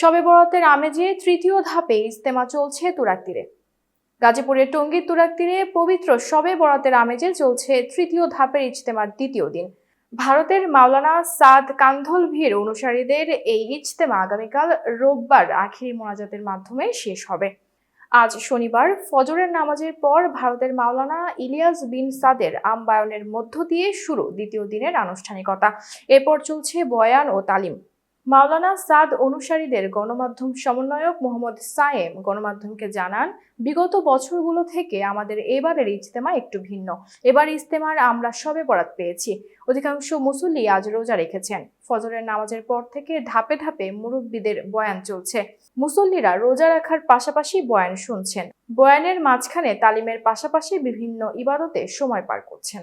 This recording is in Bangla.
শবে বরাতের আমেজে তৃতীয় ধাপে ইজতেমা চলছে তুরাক তীরে। গাজীপুরের টঙ্গীর তুরাক তীরে পবিত্র শবে বরাতের আমেজে চলছে তৃতীয় ধাপের ইজতেমার দ্বিতীয় দিন। ভারতের মাওলানা সাদ কান্ধলভির অনুসারীদের এই ইজতেমা আগামীকাল রোববার আখিরি মোনাজাতের মাধ্যমে শেষ হবে। আজ শনিবার ফজরের নামাজের পর ভারতের মাওলানা ইলিয়াস বিন সাদের আম্বায়নের মধ্য দিয়ে শুরু দ্বিতীয় দিনের আনুষ্ঠানিকতা। এরপর চলছে বয়ান ও তালিম। মাওলানা সাদ অনুসারীদের গণমাধ্যম সমন্বয়ক মোহাম্মদ সায়েম গণমাধ্যমকে জানান, বিগত বছরগুলো থেকে আমাদের এবারের ইজতেমা একটু ভিন্ন। এবার ইজতেমার আমরা সবে বরাত পেয়েছি। অধিকাংশ মুসল্লি আজ রোজা রেখেছেন। ফজরের নামাজের পর থেকে ধাপে ধাপে মুরব্বীদের বয়ান চলছে। মুসল্লিরা রোজা রাখার পাশাপাশি বয়ান শুনছেন। বয়ানের মাঝখানে তালিমের পাশাপাশি বিভিন্ন ইবাদতে সময় পার করছেন।